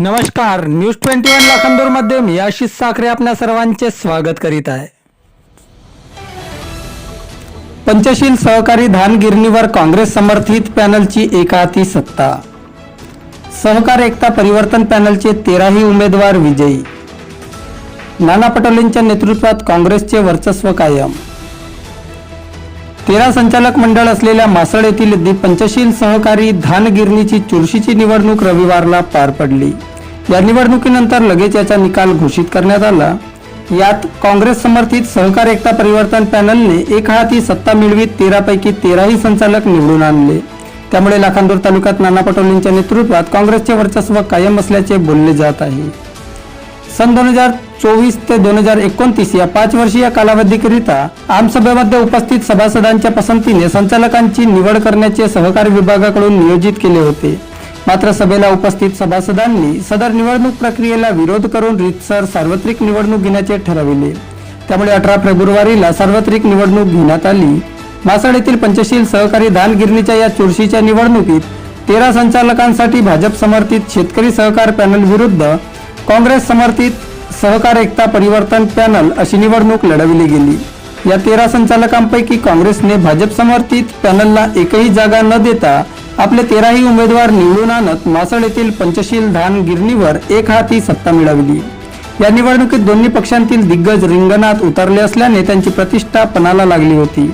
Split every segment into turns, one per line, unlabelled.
नमस्कार news twenty one लाखांदूरमध्ये मी आशिष साखरे आपल्या सर्वांचे स्वागत करीत आहे. पंचशील सहकारी धान गिरणीवर काँग्रेस समर्थित पॅनलची एकाहाती सत्ता. सहकार एकता परिवर्तन पॅनलचे तेराही उमेदवार विजयी. नाना पटोलेंच्या नेतृत्वात काँग्रेसचे वर्चस्व कायम. तेरा संचालक मंडळ असलेल्या मासळ येथील पंचशील सहकारी धान गिरणीची चुरशीची निवडणूक रविवारला पार पडली. या निवडणुकीनंतर लगेच याचा निकाल घोषित करण्यात आला. यात काँग्रेस समर्थित सहकार एकता परिवर्तन पॅनलने एक हाती सत्ता मिळवीत तेरापैकी तेराही संचालक निवडून आणले. त्यामुळे लाखांदूर तालुक्यात नाना पटोलेंच्या नेतृत्वात काँग्रेसचे वर्चस्व कायम असल्याचे बोलले जात आहे. सन दोन हजार चोवीस ते दोन हजार एकोणतीस या पाच वर्षीय कालावधीकरिता आमसभेमध्ये उपस्थित सभासदांच्या पसंतीने संचालकांची निवड करण्याचे सहकार विभागाकडून नियोजित केले होते. मात्र सभेला उपस्थित सभासदांनी सदर निवडणूक प्रक्रियेला विरोध करून रीतसर सार्वत्रिक निवडणूक घेण्याचे ठरविले. त्यामुळे अठरा फेब्रुवारीला सार्वत्रिक निवडणूक घेण्यात आली. मासळ येथील पंचशील सहकारी धान गिरणीच्या या चुरशीच्या निवडणुकीत तेरा संचालकांसाठी भाजप समर्थित शेतकरी सहकार पॅनल विरुद्ध काँग्रेस समर्थित सहकार एकता परिवर्तन पॅनल अशी निवडणूक लढविली गेली. या तेरा संचालकांपैकी काँग्रेसने भाजप समर्थित पॅनलला एकही जागा न देता आपले तेराही उमेदवार निवडून आणत मासळ येथील पंचशील धान गिरणीवर एक हाती सत्ता मिळवली. या निवडणुकीत दोन्ही पक्षांतील दिग्गज रिंगणात उतरले असल्याने त्यांची प्रतिष्ठा पणाला लागली होती.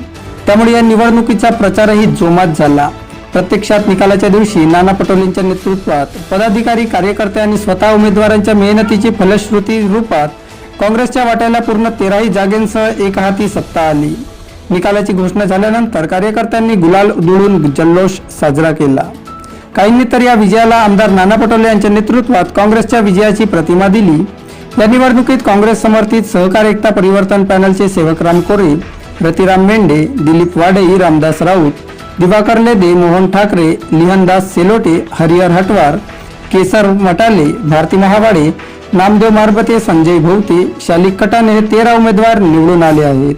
त्यामुळे या निवडणुकीचा प्रचारही जोमात झाला. प्रत्यक्षात निकालाच्या दिवशी नाना पटोलेंच्या नेतृत्वात पदाधिकारी कार्यकर्ते आणि स्वतः उमेदवारांच्या मेहनतीची फलश्रुती रूपात काँग्रेसच्या वाट्याला पूर्ण तेराही जागेंसह एक हाती सत्ता आली. निकालाची घोषणा झाल्यानंतर कार्यकर्त्यांनी गुलाल उधळून जल्लोष साजरा केला. काहींनी तर या विजयाला आमदार नाना पटोले यांच्या नेतृत्वात काँग्रेसच्या विजयाची प्रतिमा दिली. या निवडणुकीत काँग्रेस समर्थित सहकार एकता परिवर्तन पॅनलचे सेवकराम कोरे रतिराम मेंढे दिलीप वाडेई रामदास राऊत दिवाकर लेदे मोहन ठाकरे लिहनदास सेलोटे हरिहर हटवार केसर मटाले भारती महावाडे नामदेव मारबते संजय भोवते शालिक कटाने तेरा उमेदवार निवडून आले आहेत.